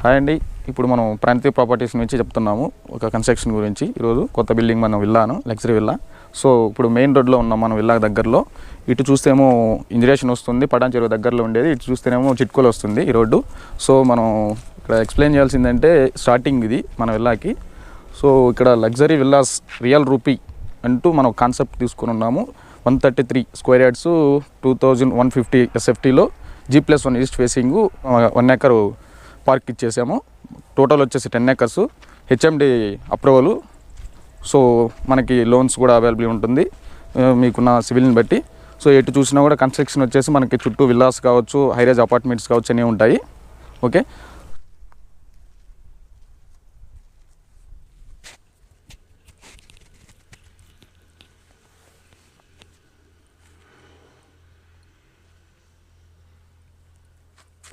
Hi అండి. ఇప్పుడు మనం ప్రాంతీయ ప్రాపర్టీస్ నుంచి చెప్తున్నాము. ఒక కన్స్ట్రక్షన్ గురించి. ఈరోజు కొత్త బిల్డింగ్ మనం విల్లాను లగ్జరీ విల్లా. సో ఇప్పుడు మెయిన్ రోడ్లో ఉన్నాం మనం విల్లా దగ్గరలో ఇటు చూస్తేమో ఇంజరేషన్ వస్తుంది పటాన్ చెరువు దగ్గరలో ఉండేది. ఇటు చూస్తేనేమో చిట్కోలు వస్తుంది ఈ రోడ్డు. సో మనం ఇక్కడ ఎక్స్ప్లెయిన్ చేయాల్సిందంటే స్టార్టింగ్ ఇది మన విల్లాకి. సో ఇక్కడ లగ్జరీ విల్లాస్ రియల్ రూపీ అంటూ మనం కాన్సెప్ట్ తీసుకుని ఉన్నాము. One thirty three square yards two thousand one fifty ఎస్ఎఫ్టీలో G plus one east facing one acre park ఇచ్చేసాము. Total వచ్చేసి ten acres HMD approval so మనకి లోన్స్ కూడా అవైలబుల్ ఉంటుంది. మీకున్న సివిల్ని బట్టి. సో ఎటు చూసినా కూడా కన్స్ట్రక్షన్ వచ్చేసి మనకి చుట్టూ విల్లాస్ కావచ్చు హైరేజ్ అపార్ట్మెంట్స్ కావచ్చు అనేవి ఉంటాయి. ఓకే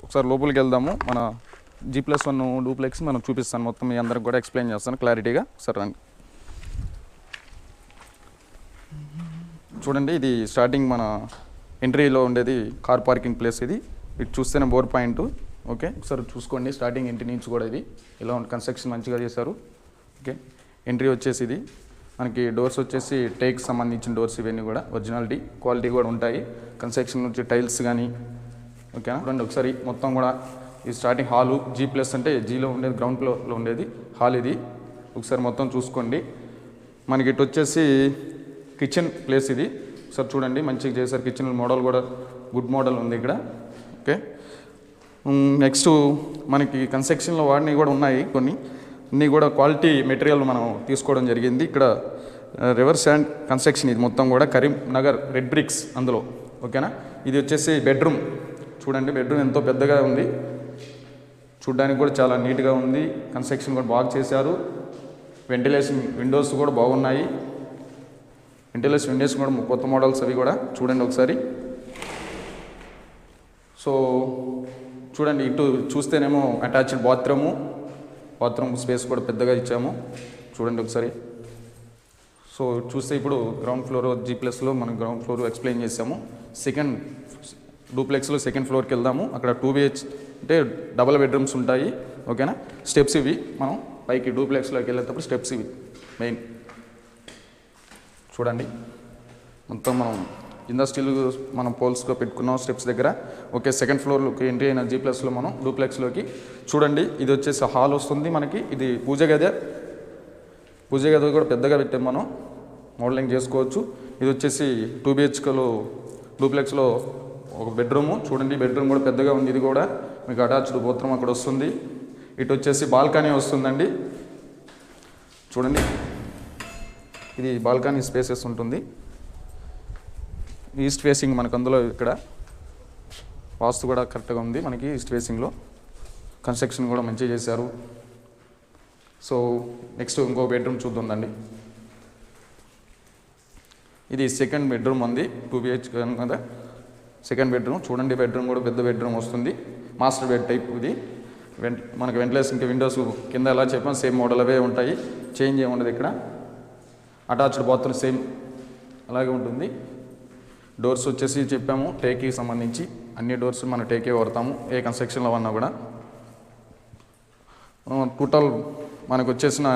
ఒకసారి లోపలికి వెళ్దాము. మన జీ ప్లస్ వన్ డూప్లెక్స్ మనం చూపిస్తాను. మొత్తం మీ అందరికి కూడా ఎక్స్ప్లెయిన్ చేస్తాను క్లారిటీగా సరే రండి. చూడండి ఇది స్టార్టింగ్ మన ఎంట్రీలో ఉండేది కార్ పార్కింగ్ ప్లేస్ ఇది. ఇటు చూస్తేనే బోర్ పాయింట్ ఓకే ఒకసారి చూసుకోండి. స్టార్టింగ్ ఎంట్రీ నుంచి కూడా ఇది. ఇలా ఉంది కన్స్ట్రక్షన్ మంచిగా చేశారు. ఓకే ఎంట్రీ వచ్చేసి ఇది. మనకి డోర్స్ వచ్చేసి టేక్ సంబంధించిన డోర్స్ ఇవన్నీ కూడా. ఒరిజినాలిటీ క్వాలిటీ కూడా ఉంటాయి. కన్స్ట్రక్షన్ నుంచి టైల్స్ కానీ ఓకేనా రండి ఒకసారి మొత్తం కూడా ఈ స్టార్టింగ్ హాలు జీ ప్లస్ అంటే జీలో ఉండేది గ్రౌండ్ ఫ్లోర్లో ఉండేది. హాల్ ఇది. ఒకసారి మొత్తం చూసుకోండి. మనకి ఇటు వచ్చేసి కిచెన్ ప్లేస్ ఇది. ఒకసారి చూడండి మంచిగా చేశారు. కిచెన్ మోడల్ కూడా గుడ్ మోడల్ ఉంది ఇక్కడ. ఓకే నెక్స్ట్ మనకి కన్స్ట్రక్షన్లో వాడినవి కూడా ఉన్నాయి కొన్ని. అన్నీ కూడా క్వాలిటీ మెటీరియల్ మనం తీసుకోవడం జరిగింది. ఇక్కడ రివర్స్ అండ్ కన్స్ట్రక్షన్ ఇది మొత్తం కూడా కరీంనగర్ రెడ్ బ్రిక్స్ అందులో. ఓకేనా ఇది వచ్చేసి బెడ్రూమ్ చూడండి బెడ్రూమ్ ఎంతో పెద్దగా ఉంది. చూడ్డానికి కూడా చాలా నీట్గా ఉంది. కన్స్ట్రక్షన్ కూడా బాగా చేశారు. వెంటిలేషన్ విండోస్ కూడా బాగున్నాయి. వెంటిలేషన్ విండోస్ కూడా కొత్త మోడల్స్ అవి కూడా చూడండి ఒకసారి. సో చూడండి ఇటు చూస్తేనేమో అటాచ్డ్ బాత్రూము. బాత్రూమ్ స్పేస్ కూడా పెద్దగా ఇచ్చాము. చూడండి ఒకసారి. సో చూస్తే ఇప్పుడు గ్రౌండ్ ఫ్లోర్ జీ ప్లస్లో మనం గ్రౌండ్ ఫ్లోర్ ఎక్స్ప్లెయిన్ చేసాము సెకండ్ డూప్లెక్స్లో సెకండ్ ఫ్లోర్కి వెళ్దాము. అక్కడ టూ బిహెచ్ అంటే డబల్ బెడ్రూమ్స్ ఉంటాయి ఓకేనా స్టెప్స్ ఇవి. మనం పైకి డూప్లెక్స్లోకి వెళ్ళేటప్పుడు స్టెప్స్ ఇవి. మెయిన్ చూడండి. మొత్తం మనం ఇండస్ట్రియల్ మనం పోల్స్లో పెట్టుకున్నాం స్టెప్స్ దగ్గర. ఓకే సెకండ్ ఫ్లోర్లోకి ఎంట్రీ అయిన జీ ప్లస్లో మనం డూప్లెక్స్లోకి చూడండి ఇది వచ్చేసి హాల్ వస్తుంది మనకి. ఇది పూజ గదే. పూజ గది కూడా పెద్దగా పెట్టాం మనం. మోడలింగ్ చేసుకోవచ్చు. ఇది వచ్చేసి టూ బిహెచ్కేలో డూప్లెక్స్లో ఒక బెడ్రూము చూడండి బెడ్రూమ్ కూడా పెద్దగా ఉంది ఇది కూడా. మీకు అటాచ్డ్ గోత్రం అక్కడ వస్తుంది. ఇటు వచ్చేసి బాల్కనీ వస్తుందండి. చూడండి. ఇది బాల్కనీ స్పేసెస్ ఉంటుంది. ఈస్ట్ ఫేసింగ్ మనకు అందులో ఇక్కడ వాస్తు కూడా కరెక్ట్గా ఉంది మనకి ఈస్ట్ ఫేసింగ్లో. కన్స్ట్రక్షన్ కూడా మంచిగా చేశారు. సో నెక్స్ట్ ఇంకో బెడ్రూమ్ చూద్దాండి ఇది సెకండ్ బెడ్రూమ్ ఉంది. టూ బిహెచ్ కదా. Second bedroom. చూడండి బెడ్రూమ్ కూడా పెద్ద బెడ్రూమ్ వస్తుంది. మాస్టర్ బెడ్ టైప్ ఇది. వెంట్ మనకి వెంటిలేషన్కి విండోస్ కింద ఎలా చెప్పాం సేమ్ మోడల్ అవే ఉంటాయి. చేంజ్ ఏమి ఉండదు ఇక్కడ. అటాచ్డ్ బాత్రూమ్ సేమ్ అలాగే ఉంటుంది. డోర్స్ వచ్చేసి చెప్పాము టేక్కి సంబంధించి. అన్ని డోర్స్ మనం టేకే కొడతాము ఏ కన్స్ట్రక్షన్లో ఉన్నా కూడా. టోటల్ మనకు వచ్చేసిన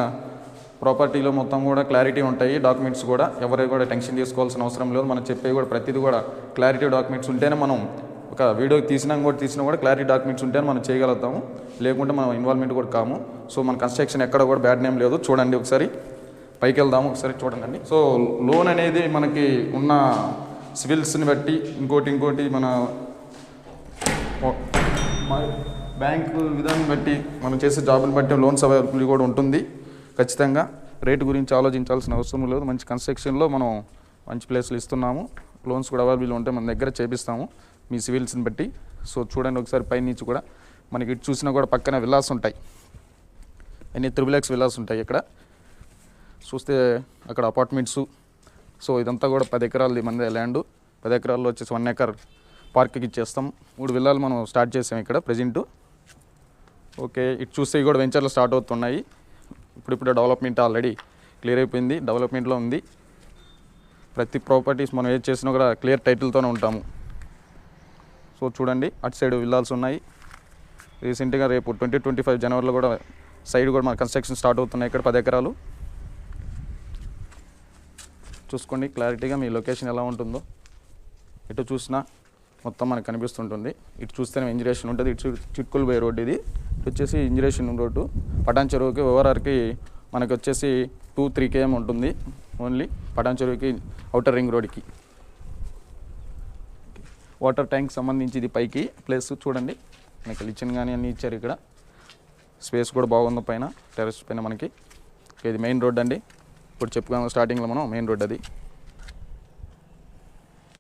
ప్రాపర్టీలో మొత్తం కూడా క్లారిటీ ఉంటాయి డాక్యుమెంట్స్ కూడా. ఎవరు కూడా టెన్షన్ తీసుకోవాల్సిన అవసరం లేదు. మనం చెప్పేవి కూడా ప్రతిదీ కూడా క్లారిటీ డాక్యుమెంట్స్ ఉంటేనే మనం వీడియో తీసినా కూడా తీసినా కూడా క్లారిటీ డాక్యుమెంట్స్ ఉంటే మనం చేయగలుగుతాము. లేకుంటే మనం ఇన్వాల్వ్మెంట్ కూడా కాము. సో మన కన్స్ట్రక్షన్ ఎక్కడ కూడా బ్యాడ్ నేమ్ లేదు. చూడండి ఒకసారి. పైకి వెళ్దాము ఒకసారి చూడండి. సో లోన్ అనేది మనకి ఉన్న సివిల్స్ని బట్టి ఇంకోటి ఇంకోటి మన బ్యాంకు విధానం బట్టి మనం చేసే జాబ్ని బట్టి లోన్స్ అవైలబుల్ కూడా ఉంటుంది. ఖచ్చితంగా. రేటు గురించి ఆలోచించాల్సిన అవసరం లేదు. మంచి కన్స్ట్రక్షన్లో మనం మంచి ప్లేస్లు ఇస్తున్నాము. లోన్స్ కూడా అవైలబుల్ ఉంటే మన దగ్గర చేపిస్తాము. మీ సివిల్స్ని బట్టి. సో చూడండి ఒకసారి పైనుంచి కూడా. మనకి ఇటు చూసినా కూడా పక్కన విల్లాస్ ఉంటాయి. అన్ని త్రిబుల్ ఎక్స్ విల్లాస్ ఉంటాయి ఇక్కడ. చూస్తే అక్కడ అపార్ట్మెంట్స్. సో ఇదంతా కూడా పది ఎకరాలది మన ల్యాండ్. పది ఎకరాల్లో వచ్చేసి వన్ ఎకర్ పార్క్కి ఇచ్చేస్తాం. మూడు విల్లాలు మనం స్టార్ట్ చేసాం ఇక్కడ ప్రజెంటు. ఓకే ఇటు చూస్తే కూడా వెంచర్లు స్టార్ట్ అవుతున్నాయి. ఇప్పుడిప్పుడే డెవలప్మెంట్ ఆల్రెడీ క్లియర్ అయిపోయింది. డెవలప్మెంట్లో ఉంది. ప్రతి ప్రాపర్టీస్ మనం ఏది చేసినా కూడా క్లియర్ టైటిల్తోనే ఉంటాము. సో చూడండి అటు సైడ్ విల్లాల్స్ ఉన్నాయి. రీసెంట్గా రేపు ట్వంటీ ట్వంటీ ఫైవ్ జనవరిలో కూడా సైడ్ కూడా మన కన్స్ట్రక్షన్ స్టార్ట్ అవుతున్నాయి ఇక్కడ పది ఎకరాలు. చూసుకోండి క్లారిటీగా మీ లొకేషన్ ఎలా ఉంటుందో. ఎటు చూసినా మొత్తం మనకు కనిపిస్తుంటుంది. ఇటు చూస్తేనే ఇంజరేషన్ ఉంటుంది. ఇటు చూ- చిట్కులు పోయే రోడ్డు ఇది. ఇటు వచ్చేసి ఇంజరేషన్ రోడ్డు. పటాన్ చెరువుకి ఓవరార్కి మనకు వచ్చేసి టూ త్రీ కేఎం ఉంటుంది ఓన్లీ. పటాన్ చెరువుకి అవుటర్ రింగ్ రోడ్కి వాటర్ ట్యాంక్ సంబంధించి ఇది పైకి ప్లేస్ చూడండి. మనకి కిచెన్ కానీ అన్నీ ఇచ్చారు ఇక్కడ. స్పేస్ కూడా బాగుంది పైన టెరెస్ పైన మనకి. ఇది మెయిన్ రోడ్ అండి. ఇప్పుడు చెప్పుకున్నాం స్టార్టింగ్లో మనం మెయిన్ రోడ్ అది.